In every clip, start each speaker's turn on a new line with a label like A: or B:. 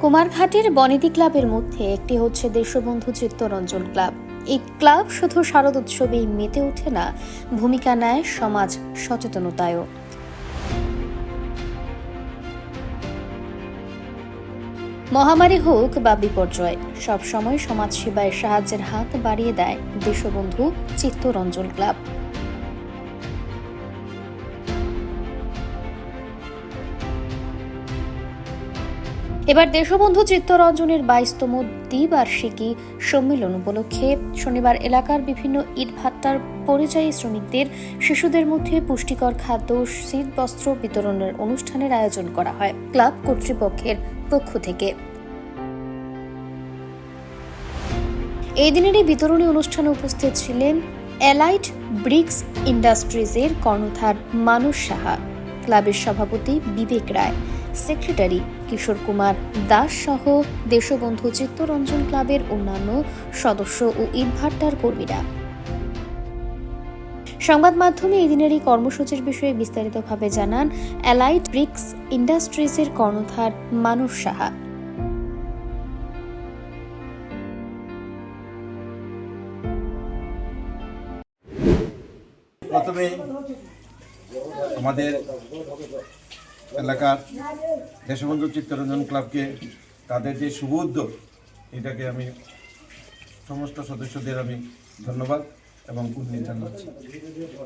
A: কুমারঘাটের বনেদি ক্লাবের মধ্যে একটি হচ্ছে দেশবন্ধু চিত্তরঞ্জন ক্লাব। এই ক্লাব শুধু শারদ উৎসবেই মেতে ওঠে না, ভূমিকা নেয় সমাজ সচেতনতায়ও। মহামারী হোক বা বিপর্যয়, সবসময় সমাজ সেবায় সাহায্যের হাত বাড়িয়ে দেয় দেশবন্ধু চিত্তরঞ্জন ক্লাব। এবার দেশবন্ধু চিত্তরঞ্জনের বাইশতম দ্বিবার্ষিকী সম্মেলন উপলক্ষে শনিবার এলাকার বিভিন্ন ইটভাট্টার পরিযায়ী শ্রমিকদের শিশুদের মধ্যে পুষ্টিকর খাদ্য শীত বস্ত্র বিতরণের অনুষ্ঠানের আয়োজন করা হয় ক্লাব কর্তৃপক্ষের পক্ষ থেকে। এই দিনের এই বিতরণী অনুষ্ঠানে উপস্থিত ছিলেন এলাইট ব্রিক্স ইন্ডাস্ট্রিজের কর্ণধার মানস সাহা, ক্লাবের সভাপতি বিবেক রায়, সেক্রেটারি কিশোর কুমার দাস সহ দেশবন্ধু চিত্তরঞ্জন ক্লাবের অন্যান্য সদস্য ও ইটভাট্টার কর্মীরা। সংবাদ মাধ্যমে এই দিনের এই কর্মসূচির বিষয়ে বিস্তারিতভাবে জানান অ্যালাইট ব্রিক্স ইন্ডাস্ট্রিজের কর্ণধার মানুষ সাহা।
B: প্রথমে আমাদের এলাকার দেশবন্ধু চিত্তরঞ্জন ক্লাবকে তাদের যে শুভ উদ্যোগ, এটাকে আমি সমস্ত সদস্যদের আমি ধন্যবাদ এবং উন্নীত জানাচ্ছি।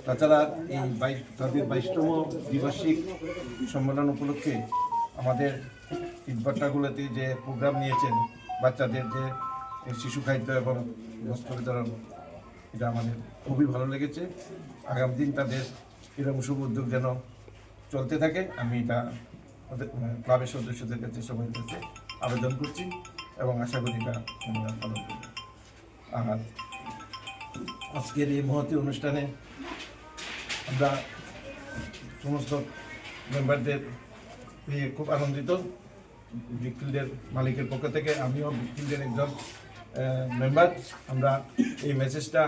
B: তাছাড়া এই বাইশ, তাদের বাইশতম দ্বিবার্ষিক সম্মেলন উপলক্ষে আমাদের ইটভাট্টাগুলোতে যে প্রোগ্রাম নিয়েছেন বাচ্চাদের যে শিশু খাদ্য এবং বস্ত্র বিতরণ, এটা আমাদের খুবই ভালো লেগেছে। আগামী দিন তাদের এরকম শুভ উদ্যোগ যেন চলতে থাকে। আমি এটা মানে ক্লাবের সদস্যদের কাছে সবাই কাছে আবেদন করছি এবং আশা করি এটা সমাধান পালন করবে আর আজকের এই মহতী অনুষ্ঠানে আমরা সমস্ত মেম্বারদের পেয়ে খুব আনন্দিত। ব্রিকফিল্ডের মালিকের পক্ষ থেকে আমিও ব্রিকফিল্ডের একজন মেম্বার। আমরা এই মেসেজটা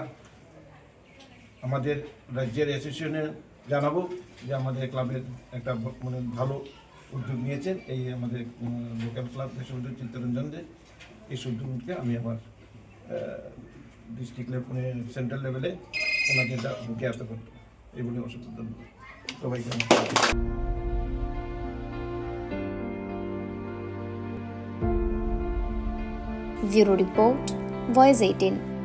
B: আমাদের রাজ্যের অ্যাসোসিয়েশনে জানাব যে আমাদের ক্লাবের একটা মানে ভালো উদ্যোগ নিয়েছেন। এই আমাদের লোকাল ক্লাব দেশবন্ধু চিত্তরঞ্জনদের এই উদ্যোগকে আমি আমার ডিস্ট্রিক্ট লেভেল সেন্ট্রাল লেভেলে ওনাকে যা- জ্ঞাত করব। এই বলে অসংখ্য ধন্যবাদ। সবাইকে।
A: Bureau report voice eighteen